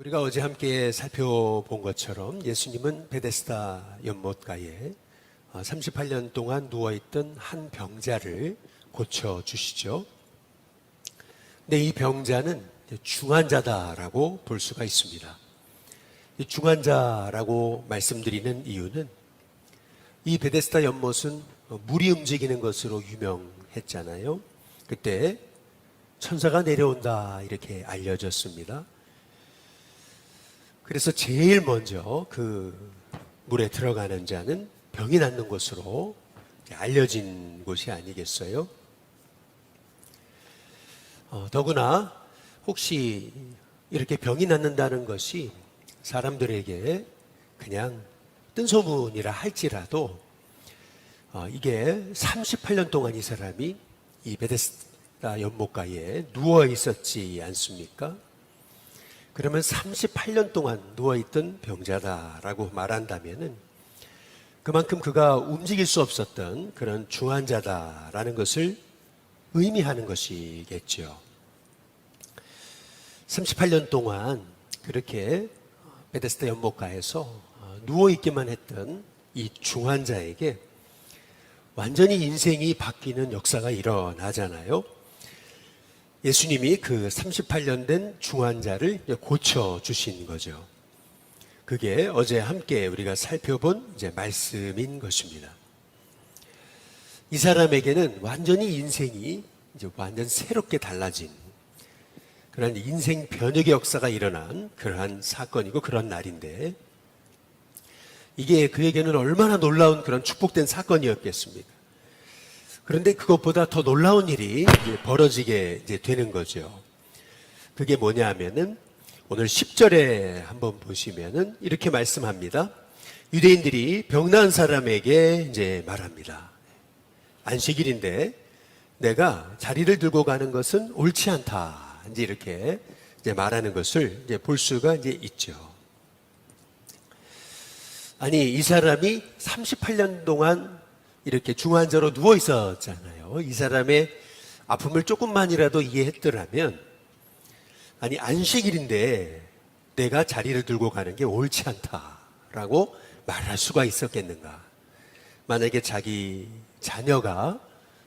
우리가 어제 함께 살펴본 것처럼 예수님은 베데스다 연못가에 38년 동안 누워있던 한 병자를 고쳐주시죠. 근데 이 병자는 중환자다라고 볼 수가 있습니다. 이 중환자라고 말씀드리는 이유는 이 베데스다 연못은 물이 움직이는 것으로 유명했잖아요. 그때 천사가 내려온다 이렇게 알려졌습니다. 그래서 제일 먼저 그 물에 들어가는 자는 병이 낫는 것으로 알려진 곳이 아니겠어요? 어, 더구나 혹시 이렇게 병이 낫는다는 것이 사람들에게 그냥 뜬소문이라 할지라도 어, 이게 38년 동안 이 사람이 이 베데스다 연못가에 누워 있었지 않습니까? 그러면 38년 동안 누워있던 병자다라고 말한다면은 그만큼 그가 움직일 수 없었던 그런 중환자다라는 것을 의미하는 것이겠죠. 38년 동안 그렇게 베데스다 연못가에서 누워있기만 했던 이 중환자에게 완전히 인생이 바뀌는 역사가 일어나잖아요. 예수님이 그 38년 된 중환자를 고쳐 주신 거죠. 그게 어제 함께 우리가 살펴본 이제 말씀인 것입니다. 이 사람에게는 완전히 인생이 이제 완전 새롭게 달라진 그런 인생 변혁의 역사가 일어난 그러한 사건이고 그런 날인데 이게 그에게는 얼마나 놀라운 그런 축복된 사건이었겠습니까? 그런데 그것보다 더 놀라운 일이 벌어지게 되는 거죠. 그게 뭐냐 하면은 오늘 10절에 한번 보시면은 이렇게 말씀합니다. 유대인들이 병난 사람에게 이제 말합니다. 안식일인데 내가 자리를 들고 가는 것은 옳지 않다. 이제 이렇게 이제 말하는 것을 이제 볼 수가 이제 있죠. 아니, 이 사람이 38년 동안 이렇게 중환자로 누워 있었잖아요. 이 사람의 아픔을 조금만이라도 이해했더라면, 아니, 안식일인데 내가 자리를 들고 가는 게 옳지 않다라고 말할 수가 있었겠는가. 만약에 자기 자녀가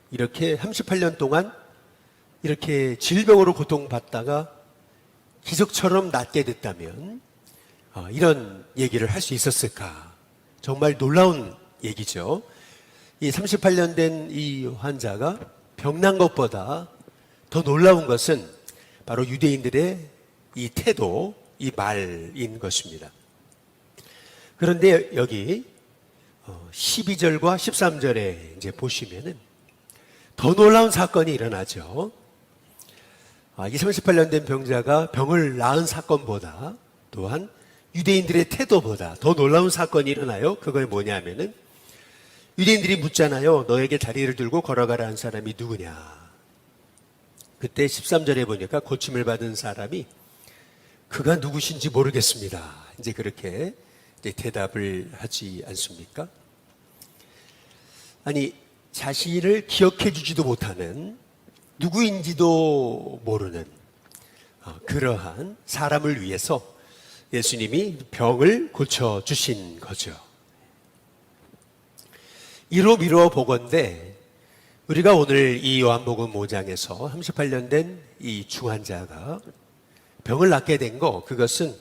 이렇게 38년 동안 이렇게 질병으로 고통받다가 기적처럼 낫게 됐다면, 어, 이런 얘기를 할 수 있었을까? 정말 놀라운 얘기죠. 이 38년 된 이 환자가 병난 것보다 더 놀라운 것은 바로 유대인들의 이 태도, 이 말인 것입니다. 그런데 여기 12절과 13절에 이제 보시면은 더 놀라운 사건이 일어나죠. 아, 이 38년 된 병자가 병을 낳은 사건보다 또한 유대인들의 태도보다 더 놀라운 사건이 일어나요. 그게 뭐냐면은 유대인들이 묻잖아요. 너에게 자리를 들고 걸어가라 한 사람이 누구냐. 그때 13절에 보니까 고침을 받은 사람이 그가 누구신지 모르겠습니다. 이제 그렇게 이제 대답을 하지 않습니까? 아니, 자신을 기억해 주지도 못하는 누구인지도 모르는 어, 그러한 사람을 위해서 예수님이 병을 고쳐 주신 거죠. 이로 미루어 보건대 우리가 오늘 이 요한복음 5장에서 38년 된 이 중환자가 병을 낫게 된 거 그것은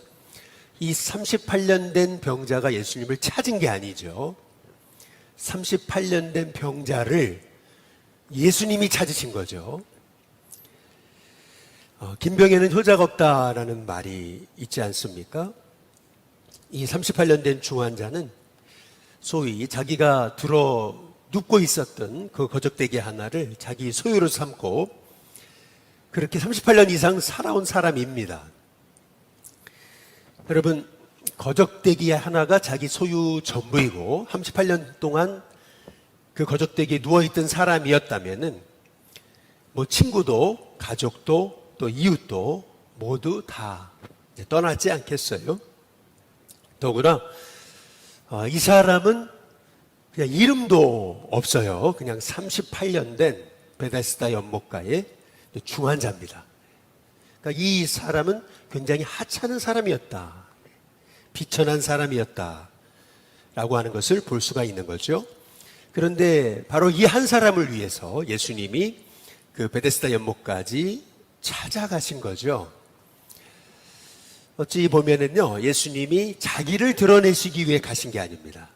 이 38년 된 병자가 예수님을 찾은 게 아니죠. 38년 된 병자를 예수님이 찾으신 거죠. 어, 김병에는 효자가 없다라는 말이 있지 않습니까? 이 38년 된 중환자는 소위 자기가 들어 눕고 있었던 그 거적대기 하나를 자기 소유로 삼고 그렇게 38년 이상 살아온 사람입니다. 여러분, 거적대기 하나가 자기 소유 전부이고 38년 동안 그 거적대기에 누워있던 사람이었다면은 뭐 친구도 가족도 또 이웃도 모두 다 떠나지 않겠어요? 더구나 어, 이 사람은 그냥 이름도 없어요. 그냥 38년 된 베데스다 연못가의 중환자입니다. 그러니까 이 사람은 굉장히 하찮은 사람이었다. 비천한 사람이었다. 라고 하는 것을 볼 수가 있는 거죠. 그런데 바로 이 한 사람을 위해서 예수님이 그 베데스다 연못까지 찾아가신 거죠. 어찌 보면은요, 예수님이 자기를 드러내시기 위해 가신 게 아닙니다.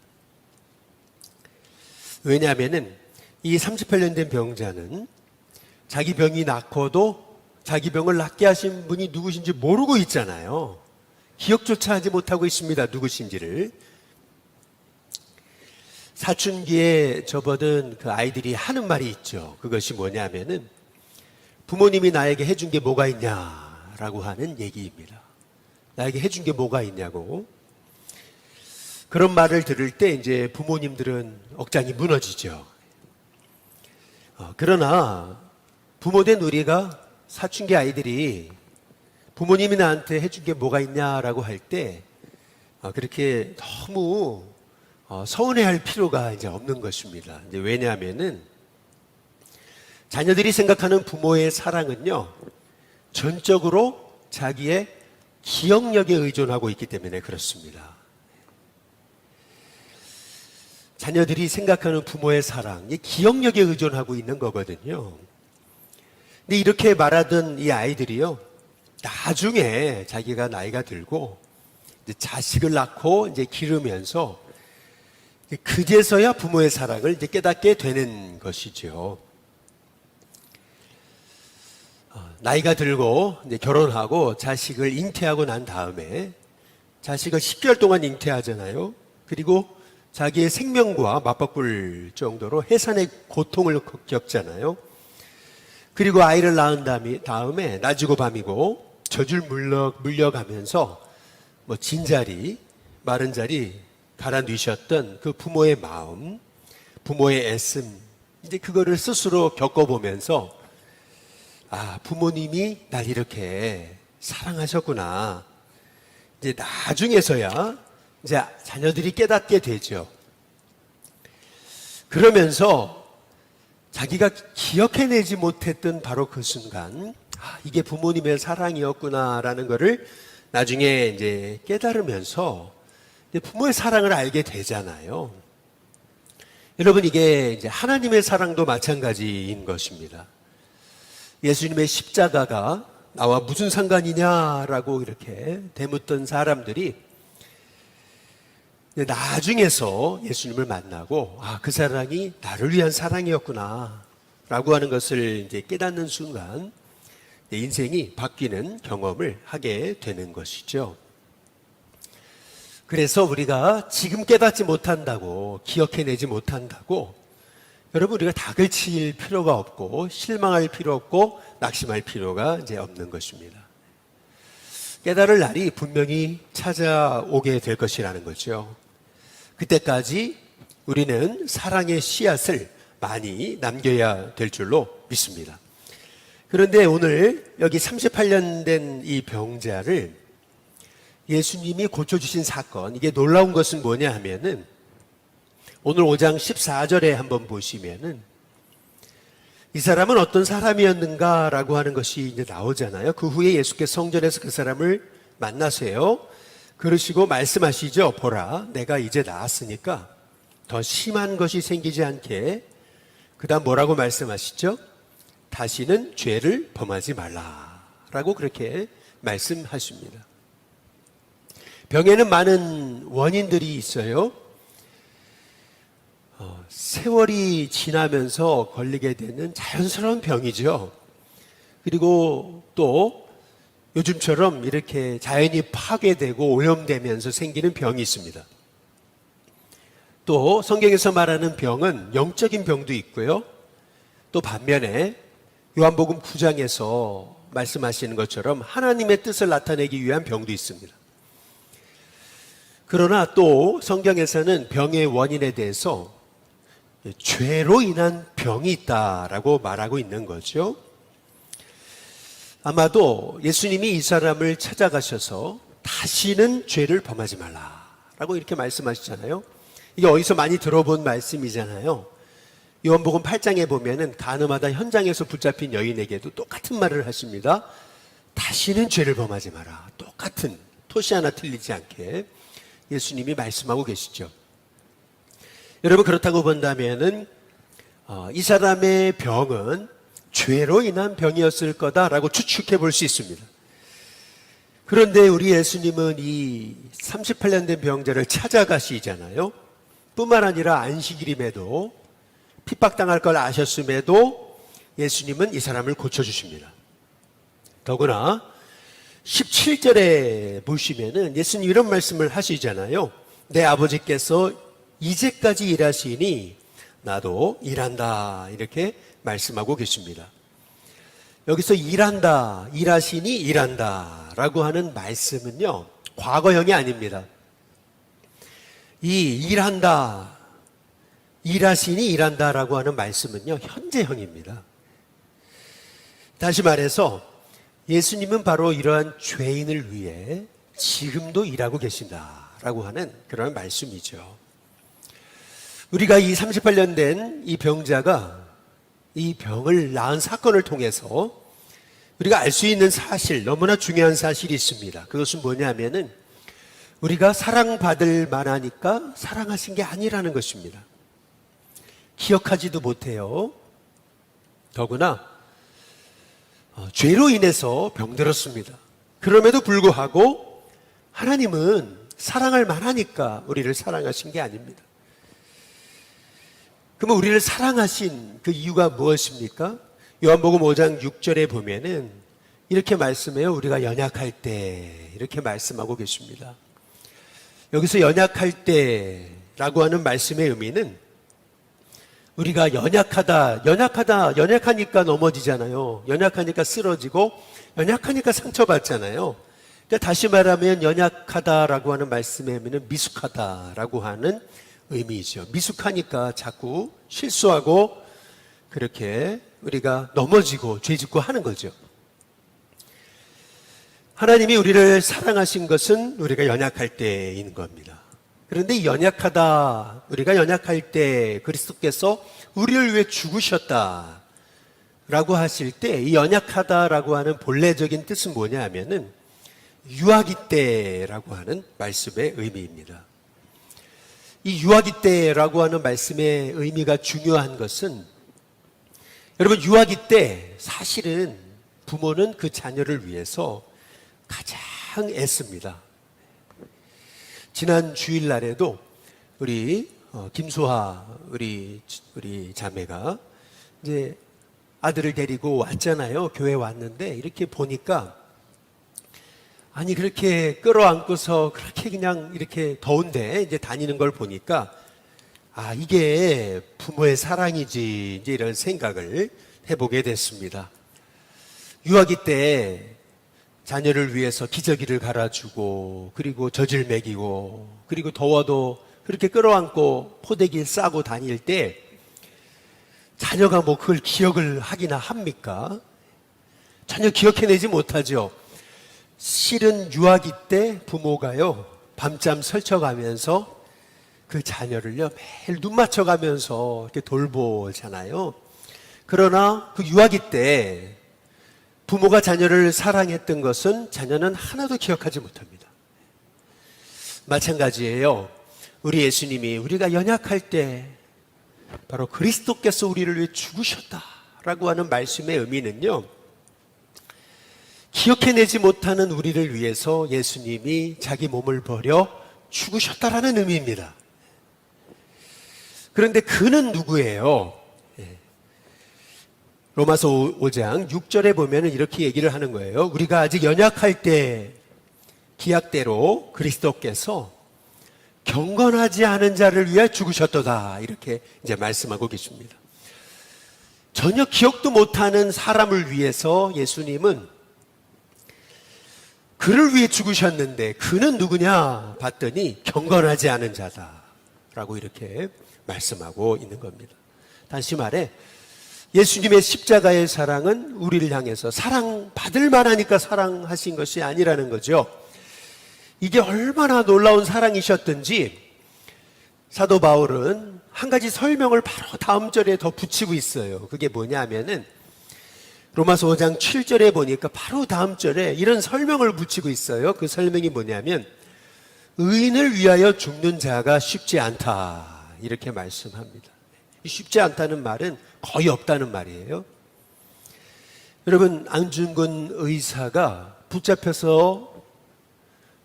왜냐하면은 이 38년 된 병자는 자기 병이 낫고도 자기 병을 낫게 하신 분이 누구신지 모르고 있잖아요. 기억조차 하지 못하고 있습니다. 누구신지를. 사춘기에 접어든 그 아이들이 하는 말이 있죠. 그것이 뭐냐면은 부모님이 나에게 해준 게 뭐가 있냐라고 하는 얘기입니다. 나에게 해준 게 뭐가 있냐고. 그런 말을 들을 때 이제 부모님들은 억장이 무너지죠. 어, 그러나 부모된 우리가 사춘기 아이들이 부모님이 나한테 해준 게 뭐가 있냐라고 할때 어, 그렇게 너무 어, 서운해할 필요가 이제 없는 것입니다. 왜냐하면은 자녀들이 생각하는 부모의 사랑은요 전적으로 자기의 기억력에 의존하고 있기 때문에 그렇습니다. 자녀들이 생각하는 부모의 사랑, 이 기억력에 의존하고 있는 거거든요. 근데 이렇게 말하던 이 아이들이요, 나중에 자기가 나이가 들고 자식을 낳고 이제 기르면서 그제서야 부모의 사랑을 이제 깨닫게 되는 것이죠. 어, 나이가 들고 이제 결혼하고 자식을 잉태하고 난 다음에 자식을 10개월 동안 잉태하잖아요. 그리고 자기의 생명과 맞바꿀 정도로 해산의 고통을 겪잖아요. 그리고 아이를 낳은 다음에, 낮이고 밤이고 젖을 물려, 물려가면서 뭐 진자리, 마른 자리 넣으셨던 그 부모의 마음, 부모의 애씀, 이제 그거를 스스로 겪어보면서 아, 부모님이 날 이렇게 사랑하셨구나. 이제 나중에서야 이제 자녀들이 깨닫게 되죠. 그러면서 자기가 기억해내지 못했던 바로 그 순간, 아, 이게 부모님의 사랑이었구나라는 것을 나중에 이제 깨달으면서 이제 부모의 사랑을 알게 되잖아요. 여러분, 이게 이제 하나님의 사랑도 마찬가지인 것입니다. 예수님의 십자가가 나와 무슨 상관이냐라고 이렇게 대묻던 사람들이 나중에서 예수님을 만나고 아, 그 사랑이 나를 위한 사랑이었구나 라고 하는 것을 이제 깨닫는 순간 인생이 바뀌는 경험을 하게 되는 것이죠. 그래서 우리가 지금 깨닫지 못한다고 기억해내지 못한다고 여러분 우리가 닭을 칠 필요가 없고 실망할 필요 없고 낙심할 필요가 이제 없는 것입니다. 깨달을 날이 분명히 찾아오게 될 것이라는 거죠. 그때까지 우리는 사랑의 씨앗을 많이 남겨야 될 줄로 믿습니다. 그런데 오늘 여기 38년 된 이 병자를 예수님이 고쳐주신 사건, 이게 놀라운 것은 뭐냐 하면은 오늘 5장 14절에 한번 보시면은 이 사람은 어떤 사람이었는가라고 하는 것이 이제 나오잖아요. 그 후에 예수께서 성전에서 그 사람을 만나세요. 그러시고 말씀하시죠. 보라, 내가 이제 나았으니까 더 심한 것이 생기지 않게 그 다음 뭐라고 말씀하시죠? 다시는 죄를 범하지 말라. 라고 그렇게 말씀하십니다. 병에는 많은 원인들이 있어요. 어, 세월이 지나면서 걸리게 되는 자연스러운 병이죠. 그리고 또 요즘처럼 이렇게 자연이 파괴되고 오염되면서 생기는 병이 있습니다. 또 성경에서 말하는 병은 영적인 병도 있고요. 또 반면에 요한복음 9장에서 말씀하시는 것처럼 하나님의 뜻을 나타내기 위한 병도 있습니다. 그러나 또 성경에서는 병의 원인에 대해서 죄로 인한 병이 있다라고 말하고 있는 거죠. 아마도 예수님이 이 사람을 찾아가셔서 다시는 죄를 범하지 말라라고 이렇게 말씀하시잖아요. 이게 어디서 많이 들어본 말씀이잖아요. 요한복음 8장에 보면은 가늠하다 현장에서 붙잡힌 여인에게도 똑같은 말을 하십니다. 다시는 죄를 범하지 마라. 똑같은 토시 하나 틀리지 않게 예수님이 말씀하고 계시죠. 여러분 그렇다고 본다면은 어, 이 사람의 병은 죄로 인한 병이었을 거다라고 추측해 볼 수 있습니다. 그런데 우리 예수님은 이 38년 된 병자를 찾아가시잖아요. 뿐만 아니라 안식일임에도 핍박당할 걸 아셨음에도 예수님은 이 사람을 고쳐주십니다. 더구나 17절에 보시면은 예수님 이런 말씀을 하시잖아요. 내 아버지께서 이제까지 일하시니 나도 일한다. 이렇게 말씀하고 계십니다. 여기서 일한다, 일하시니 일한다 라고 하는 말씀은요, 과거형이 아닙니다. 이 일한다, 일하시니 일한다 라고 하는 말씀은요, 현재형입니다. 다시 말해서 예수님은 바로 이러한 죄인을 위해 지금도 일하고 계신다 라고 하는 그런 말씀이죠. 우리가 이 38년 된 이 병자가 이 병을 낳은 사건을 통해서 우리가 알 수 있는 사실, 너무나 중요한 사실이 있습니다. 그것은 뭐냐면은 우리가 사랑받을 만하니까 사랑하신 게 아니라는 것입니다. 기억하지도 못해요. 더구나 어, 죄로 인해서 병들었습니다. 그럼에도 불구하고 하나님은 사랑할 만하니까 우리를 사랑하신 게 아닙니다. 그러면 우리를 사랑하신 그 이유가 무엇입니까? 요한복음 5장 6절에 보면은 이렇게 말씀해요. 우리가 연약할 때 이렇게 말씀하고 계십니다. 여기서 연약할 때라고 하는 말씀의 의미는 우리가 연약하다, 연약하다, 연약하니까 넘어지잖아요. 연약하니까 쓰러지고, 연약하니까 상처받잖아요. 그러니까 다시 말하면 연약하다라고 하는 말씀의 의미는 미숙하다라고 하는 의미이죠. 미숙하니까 자꾸 실수하고 그렇게 우리가 넘어지고 죄짓고 하는 거죠. 하나님이 우리를 사랑하신 것은 우리가 연약할 때인 겁니다. 그런데 연약하다, 우리가 연약할 때 그리스도께서 우리를 위해 죽으셨다. 라고 하실 때 이 연약하다라고 하는 본래적인 뜻은 뭐냐 하면은 유아기 때라고 하는 말씀의 의미입니다. 이 유아기 때라고 하는 말씀의 의미가 중요한 것은 여러분 유아기 때 사실은 부모는 그 자녀를 위해서 가장 애씁니다. 지난 주일날에도 우리 어, 김소하 우리 우리 자매가 이제 아들을 데리고 왔잖아요. 교회 왔는데 이렇게 보니까 아니 그렇게 끌어안고서 그렇게 그냥 이렇게 더운데 이제 다니는 걸 보니까 아 이게 부모의 사랑이지 이제 이런 생각을 해보게 됐습니다. 유아기 때 자녀를 위해서 기저귀를 갈아주고 그리고 젖을 먹이고 그리고 더워도 그렇게 끌어안고 포대기 싸고 다닐 때 자녀가 뭐 그걸 기억을 하기나 합니까? 전혀 기억해내지 못하죠. 실은 유아기 때 부모가요 밤잠 설쳐가면서 그 자녀를요 매일 눈 맞춰가면서 이렇게 돌보잖아요. 그러나 그 유아기 때 부모가 자녀를 사랑했던 것은 자녀는 하나도 기억하지 못합니다. 마찬가지예요. 우리 예수님이 우리가 연약할 때 바로 그리스도께서 우리를 위해 죽으셨다라고 하는 말씀의 의미는요. 기억해내지 못하는 우리를 위해서 예수님이 자기 몸을 버려 죽으셨다라는 의미입니다. 그런데 그는 누구예요? 예. 로마서 5장 6절에 보면 이렇게 얘기를 하는 거예요. 우리가 아직 연약할 때 기약대로 그리스도께서 경건하지 않은 자를 위해 죽으셨도다. 이렇게 이제 말씀하고 계십니다. 전혀 기억도 못하는 사람을 위해서 예수님은 그를 위해 죽으셨는데 그는 누구냐 봤더니 경건하지 않은 자다라고 이렇게 말씀하고 있는 겁니다. 다시 말해 예수님의 십자가의 사랑은 우리를 향해서 사랑 받을 만하니까 사랑하신 것이 아니라는 거죠. 이게 얼마나 놀라운 사랑이셨든지 사도 바울은 한 가지 설명을 바로 다음 절에 더 붙이고 있어요. 그게 뭐냐 하면은 로마서 5장 7절에 보니까 바로 다음 절에 이런 설명을 붙이고 있어요. 그 설명이 뭐냐면 의인을 위하여 죽는 자가 쉽지 않다. 이렇게 말씀합니다. 이 쉽지 않다는 말은 거의 없다는 말이에요. 여러분, 안중근 의사가 붙잡혀서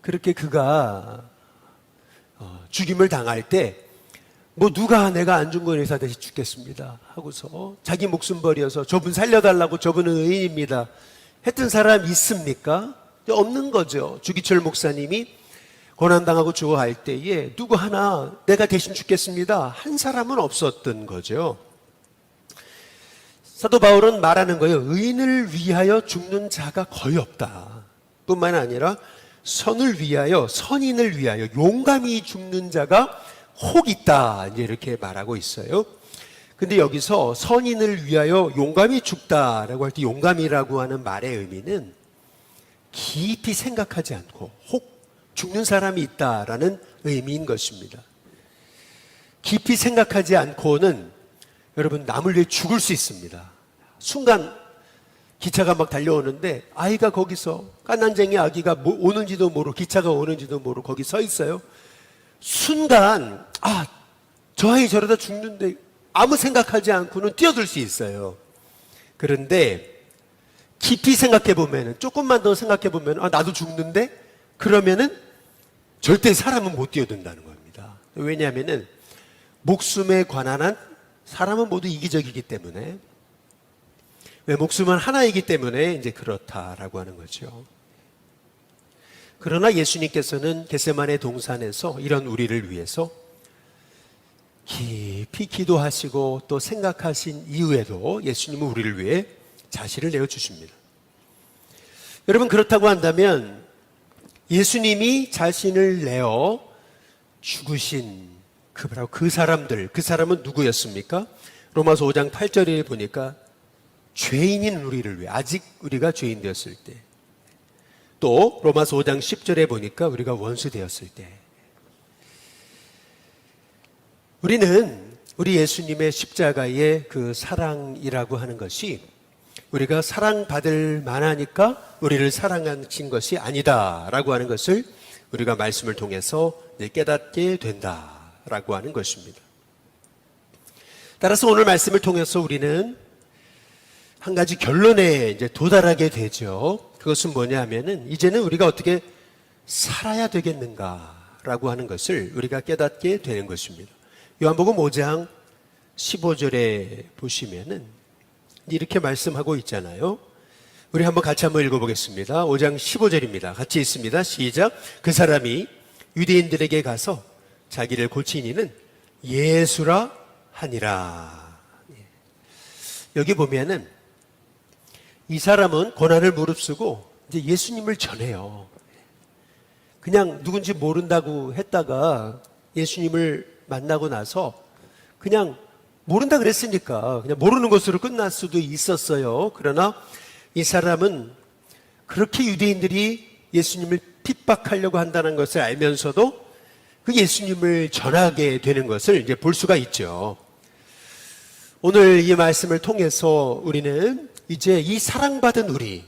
그렇게 그가 어, 죽임을 당할 때, 뭐 누가 내가 안중근 의사 대신 죽겠습니다 하고서 자기 목숨 버려서 저분 살려달라고 저분은 의인입니다 했던 사람 있습니까? 없는 거죠. 주기철 목사님이 고난당하고 죽어갈 때에 누구 하나 내가 대신 죽겠습니다 한 사람은 없었던 거죠. 사도 바울은 말하는 거예요. 의인을 위하여 죽는 자가 거의 없다. 뿐만 아니라 선을 위하여, 선인을 위하여 용감히 죽는 자가 혹 있다. 이제 이렇게 말하고 있어요. 근데 여기서 선인을 위하여 용감히 죽다라고 할 때 용감이라고 하는 말의 의미는 깊이 생각하지 않고 혹 죽는 사람이 있다라는 의미인 것입니다. 깊이 생각하지 않고는 여러분 남을 위해 죽을 수 있습니다. 순간 기차가 막 달려오는데 아이가 거기서 깐난쟁이 아기가 뭐 오는지도 모르고 기차가 오는지도 모르고 거기 서 있어요. 순간 아 저 아이 저러다 죽는데 아무 생각하지 않고는 뛰어들 수 있어요. 그런데 깊이 생각해 보면은 조금만 더 생각해 보면 아 나도 죽는데 그러면은 절대 사람은 못 뛰어든다는 겁니다. 왜냐하면은 목숨에 관한 한 사람은 모두 이기적이기 때문에 왜 목숨은 하나이기 때문에 이제 그렇다라고 하는 거죠. 그러나 예수님께서는 겟세만의 동산에서 이런 우리를 위해서 깊이 기도하시고 또 생각하신 이후에도 예수님은 우리를 위해 자신을 내어 주십니다. 여러분 그렇다고 한다면 예수님이 자신을 내어 죽으신 그 바로 그 사람들 그 사람은 누구였습니까? 로마서 5장 8절에 보니까 죄인인 우리를 위해 아직 우리가 죄인 되었을 때 또 로마서 5장 10절에 보니까 우리가 원수 되었을 때 우리는 우리 예수님의 십자가의 그 사랑이라고 하는 것이 우리가 사랑받을 만하니까 우리를 사랑하신 것이 아니다라고 하는 것을 우리가 말씀을 통해서 깨닫게 된다라고 하는 것입니다. 따라서 오늘 말씀을 통해서 우리는 한 가지 결론에 이제 도달하게 되죠. 그것은 뭐냐 하면은 이제는 우리가 어떻게 살아야 되겠는가라고 하는 것을 우리가 깨닫게 되는 것입니다. 요한복음 5장 15절에 보시면은 이렇게 말씀하고 있잖아요. 우리 한번 같이 한번 읽어보겠습니다. 5장 15절입니다. 같이 있습니다. 시작. 그 사람이 유대인들에게 가서 자기를 고친 이는 예수라 하니라. 여기 보면은 이 사람은 고난을 무릅쓰고 이제 예수님을 전해요. 그냥 누군지 모른다고 했다가 예수님을 만나고 나서 그냥 모른다 그랬으니까 그냥 모르는 것으로 끝날 수도 있었어요. 그러나 이 사람은 그렇게 유대인들이 예수님을 핍박하려고 한다는 것을 알면서도 그 예수님을 전하게 되는 것을 이제 볼 수가 있죠. 오늘 이 말씀을 통해서 우리는 이제 이 사랑받은 우리,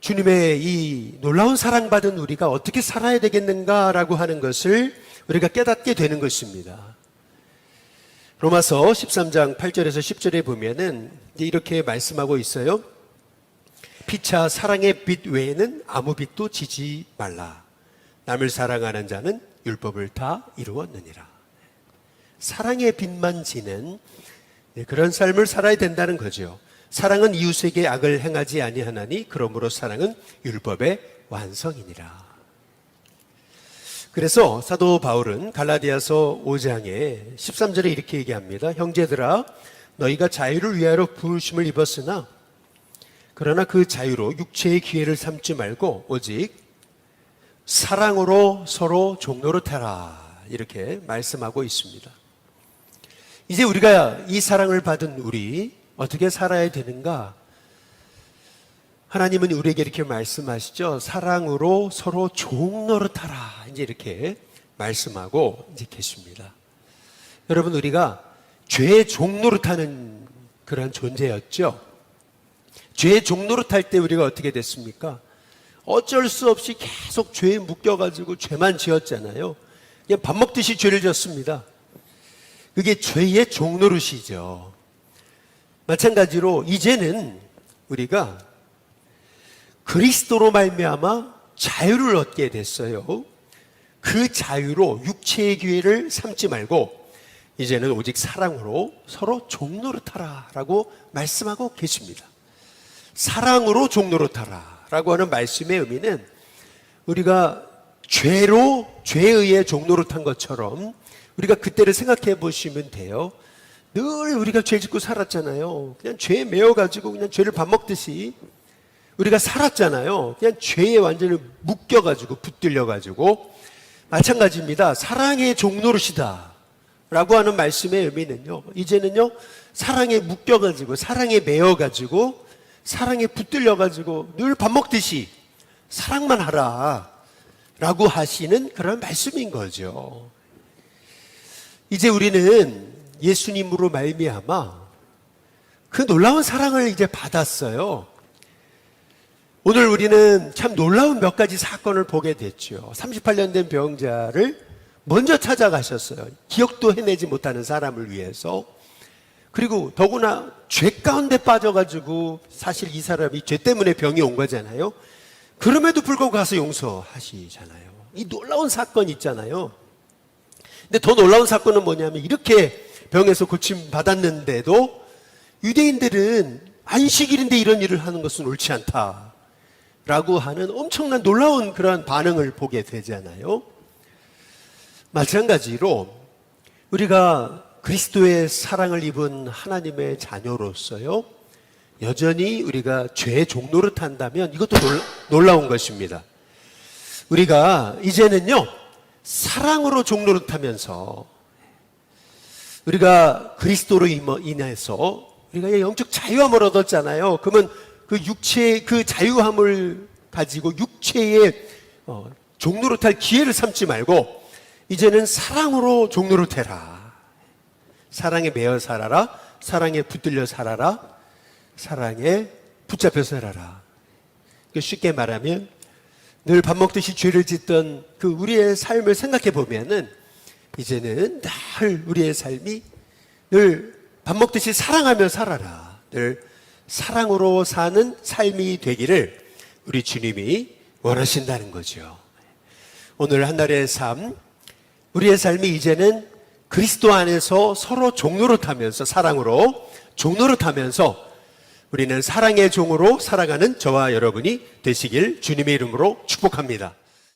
주님의 이 놀라운 사랑받은 우리가 어떻게 살아야 되겠는가라고 하는 것을 우리가 깨닫게 되는 것입니다. 로마서 13장 8절에서 10절에 보면은 이렇게 말씀하고 있어요. 피차 사랑의 빛 외에는 아무 빛도 지지 말라. 남을 사랑하는 자는 율법을 다 이루었느니라. 사랑의 빛만 지는 네, 그런 삶을 살아야 된다는 거죠. 사랑은 이웃에게 악을 행하지 아니하나니 그러므로 사랑은 율법의 완성이니라. 그래서 사도 바울은 갈라디아서 5장에 13절에 이렇게 얘기합니다. 형제들아 너희가 자유를 위하여 부르심을 입었으나 그러나 그 자유로 육체의 기회를 삼지 말고 오직 사랑으로 서로 종노릇하라 이렇게 말씀하고 있습니다. 이제 우리가 이 사랑을 받은 우리 어떻게 살아야 되는가? 하나님은 우리에게 이렇게 말씀하시죠. 사랑으로 서로 종노릇하라. 이제 이렇게 말씀하고 이제 계십니다. 여러분 우리가 죄의 종노릇하는 그런 존재였죠. 죄의 탈때 우리가 어떻게 됐습니까? 어쩔 수 없이 계속 죄에 묶여가지고 죄만 지었잖아요. 그냥 밥 먹듯이 죄를 졌습니다. 그게 죄의 종노릇이죠. 마찬가지로 이제는 우리가 그리스도로 말미암아 자유를 얻게 됐어요. 그 자유로 육체의 기회를 삼지 말고 이제는 오직 사랑으로 서로 종노릇하라라고 말씀하고 계십니다. 사랑으로 종노릇하라라고 하는 말씀의 의미는 우리가 죄로 죄에 의해 종노릇한 것처럼 우리가 그때를 생각해 보시면 돼요. 늘 우리가 죄 짓고 살았잖아요. 그냥 죄에 매여 가지고 그냥 죄를 밥 먹듯이 우리가 살았잖아요. 그냥 죄에 완전히 묶여 가지고 붙들려 가지고 마찬가지입니다. 사랑의 종노릇이다. 라고 하는 말씀의 의미는요. 이제는요. 사랑에 묶여 가지고 사랑에 매여 가지고 사랑에 붙들려 가지고 늘 밥 먹듯이 사랑만 하라. 라고 하시는 그런 말씀인 거죠. 이제 우리는 예수님으로 말미암아 그 놀라운 사랑을 이제 받았어요. 오늘 우리는 참 놀라운 몇 가지 사건을 보게 됐죠. 38년 된 병자를 먼저 찾아가셨어요. 기억도 해내지 못하는 사람을 위해서. 그리고 더구나 죄 가운데 빠져가지고 사실 이 사람이 죄 때문에 병이 온 거잖아요. 그럼에도 불구하고 가서 용서하시잖아요. 이 놀라운 사건 있잖아요. 근데 더 놀라운 사건은 뭐냐면 이렇게 병에서 고침 받았는데도 유대인들은 안식일인데 이런 일을 하는 것은 옳지 않다. 라고 하는 엄청난 놀라운 그러한 반응을 보게 되잖아요. 마찬가지로 우리가 그리스도의 사랑을 입은 하나님의 자녀로서요. 여전히 우리가 죄의 종로를 탄다면 이것도 놀라, 놀라운 것입니다. 우리가 이제는요, 사랑으로 종로를 타면서 우리가 그리스도로 인해서 우리가 영적 자유함을 얻었잖아요. 그러면 그 육체의 그 자유함을 가지고 육체의 어, 종로로 탈 기회를 삼지 말고 이제는 사랑으로 종로로 태라. 사랑에 매여 살아라. 사랑에 붙들려 살아라. 사랑에 붙잡혀 살아라. 쉽게 말하면 늘 밥 먹듯이 죄를 짓던 그 우리의 삶을 생각해 보면은 이제는 늘 우리의 삶이 늘 밥 먹듯이 사랑하며 살아라. 늘 사랑으로 사는 삶이 되기를 우리 주님이 원하신다는 거죠. 오늘 한 달의 삶, 우리의 삶이 이제는 그리스도 안에서 서로 종로로 타면서 사랑으로 종로로 타면서 우리는 사랑의 종으로 살아가는 저와 여러분이 되시길 주님의 이름으로 축복합니다.